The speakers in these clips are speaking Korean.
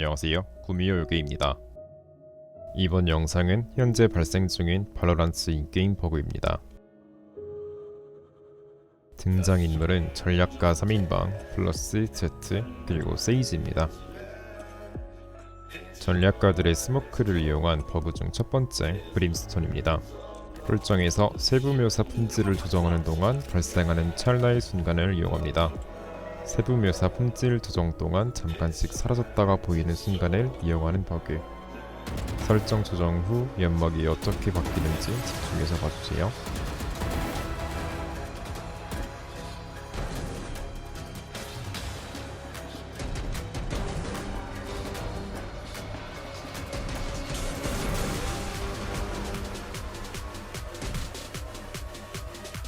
안녕하세요. 구미호 요괴입니다. 이번 영상은 현재 발생 중인 발로란트 인게임 버그입니다. 등장인물은 전략가 3인방 플러스 Z 그리고 세이지입니다. 전략가들의 스모크를 이용한 버그 중 첫 번째 브림스톤입니다. 꿀정에서 세부 묘사 품질을 조정하는 동안 발생하는 찰나의 순간을 이용합니다. 세부 묘사 품질 조정 동안 잠깐씩 사라졌다가 보이는 순간을 이용하는 버그. 설정 조정 후 연막이 어떻게 바뀌는지 집중해서 봐주세요.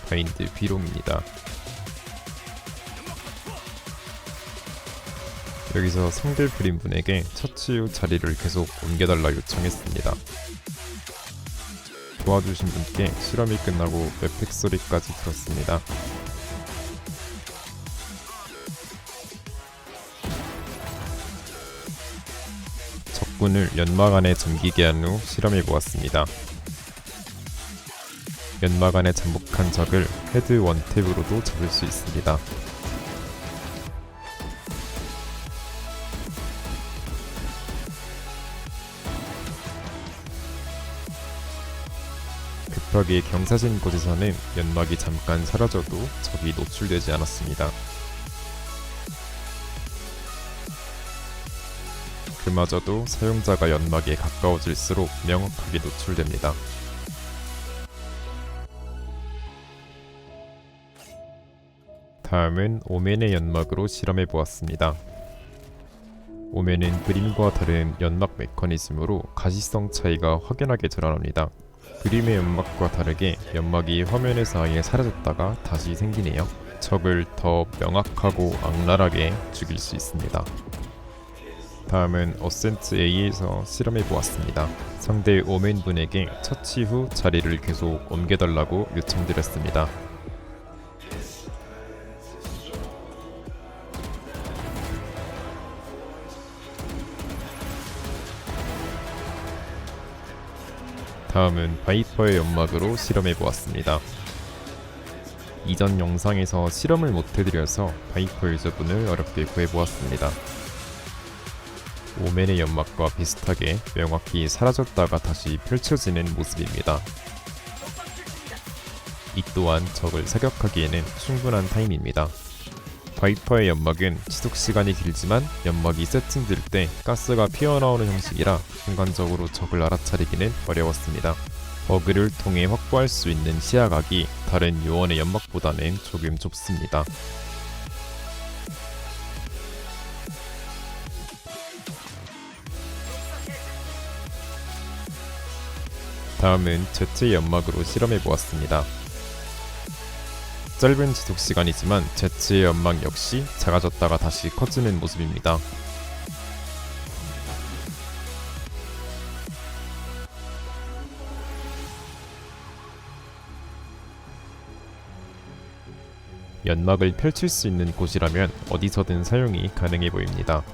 바인드 비롬입니다. 여기서 상대 브림분에게 처치 후 자리를 계속 옮겨달라 요청했습니다. 도와주신 분께 실험이 끝나고 웹팩 소리까지 들었습니다. 적군을 연막 안에 잠기게 한 후 실험해 보았습니다. 연막 안에 잠복한 적을 헤드 원탭으로도 잡을 수 있습니다. 급하게 경사진 곳에서는 연막이 잠깐 사라져도 적이 노출되지 않았습니다. 그마저도 사용자가 연막에 가까워질수록 명확하게 노출됩니다. 다음은 오멘의 연막으로 실험해 보았습니다. 오멘은 그림과 다른 연막 메커니즘으로 가시성 차이가 확연하게 드러납니다. 그림의 연막과 다르게 연막이 화면에서 아예 사라졌다가 다시 생기네요. 적을 더 명확하고 악랄하게 죽일 수 있습니다. 다음은 어센트 A에서 실험해 보았습니다. 상대 오맨분에게 처치 후 자리를 계속 옮겨달라고 요청드렸습니다. 다음은 바이퍼의 연막으로 실험해 보았습니다. 이전 영상에서 실험을 못해드려서 바이퍼 유저분을 어렵게 구해보았습니다. 오멘의 연막과 비슷하게 명확히 사라졌다가 다시 펼쳐지는 모습입니다. 이 또한 적을 사격하기에는 충분한 타임입니다. 바이퍼의 연막은 지속 시간이 길지만 연막이 세팅될 때 가스가 피어나오는 형식이라 순간적으로 적을 알아차리기는 어려웠습니다. 버그를 통해 확보할 수 있는 시야각이 다른 요원의 연막보다는 조금 좁습니다. 다음은 Z의 연막으로 실험해 보았습니다. 짧은 지속 시간이지만 Z의 연막 역시 작아졌다가 다시 커지는 모습입니다. 연막을 펼칠 수 있는 곳이라면 어디서든 사용이 가능해 보입니다.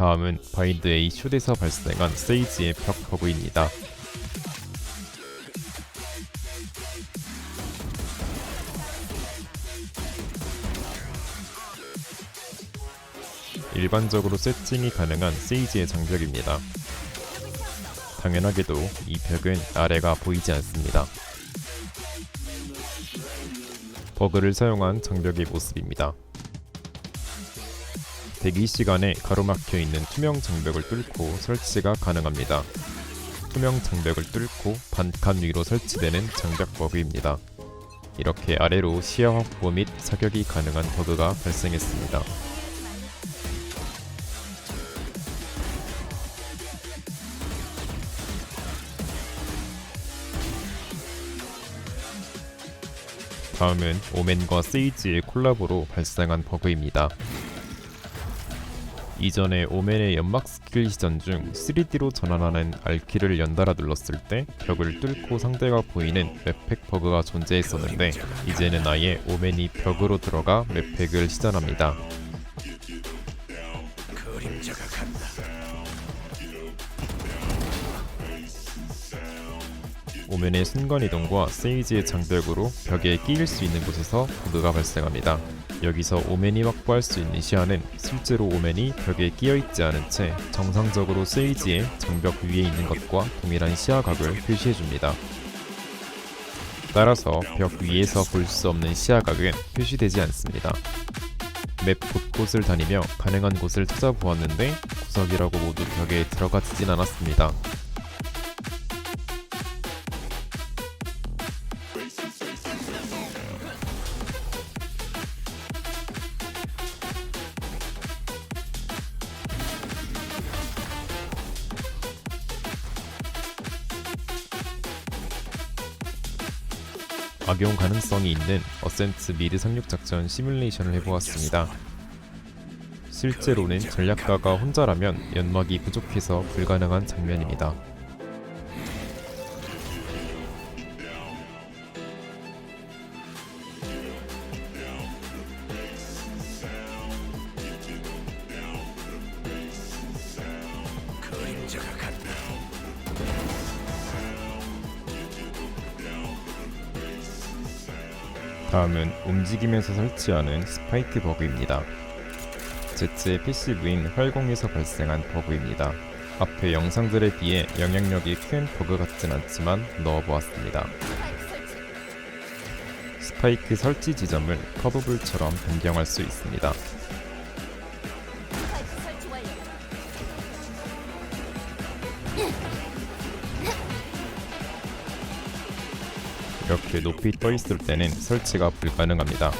다음은 바인드 A 슛에서 발생한 세이지의 벽 버그입니다. 일반적으로 세팅이 가능한 세이지의 장벽입니다. 당연하게도 이 벽은 아래가 보이지 않습니다. 버그를 사용한 장벽의 모습입니다. 대기 시간에 가로막혀 있는 투명 장벽을 뚫고 설치가 가능합니다. 투명 장벽을 뚫고 반칸 위로 설치되는 장벽 버그입니다. 이렇게 아래로 시야 확보 및 사격이 가능한 버그가 발생했습니다. 다음은 오맨과 세이지의 콜라보로 발생한 버그입니다. 이전에 오멘의 연막 스킬 시전 중 3D로 전환하는 R키를 연달아 눌렀을 때 벽을 뚫고 상대가 보이는 맵팩 버그가 존재했었는데 이제는 아예 오멘이 벽으로 들어가 맵팩을 시전합니다. 오멘의 순간이동과 세이지의 장벽으로 벽에 끼일 수 있는 곳에서 버그가 발생합니다. 여기서 오멘이 확보할 수 있는 시야는 실제로 오멘이 벽에 끼어 있지 않은 채 정상적으로 세이지의 장벽 위에 있는 것과 동일한 시야각을 표시해 줍니다. 따라서 벽 위에서 볼 수 없는 시야각은 표시되지 않습니다. 맵 곳곳을 다니며 가능한 곳을 찾아보았는데 구석이라고 모두 벽에 들어가지진 않았습니다. 악용 가능성이 있는 어센트 미드 상륙 작전 시뮬레이션을 해보았습니다. 실제로는 전략가가 혼자라면 연막이 부족해서 불가능한 장면입니다. 다음은 움직이면서 설치하는 스파이크 버그입니다. Z의 PC부인 활공에서 발생한 버그입니다. 앞의 영상들에 비해 영향력이 큰 버그 같진 않지만 넣어보았습니다. 스파이크 설치 지점을 커브블처럼 변경할 수 있습니다. 이렇게 높이 떠 있을 때는 설치가 불가능합니다.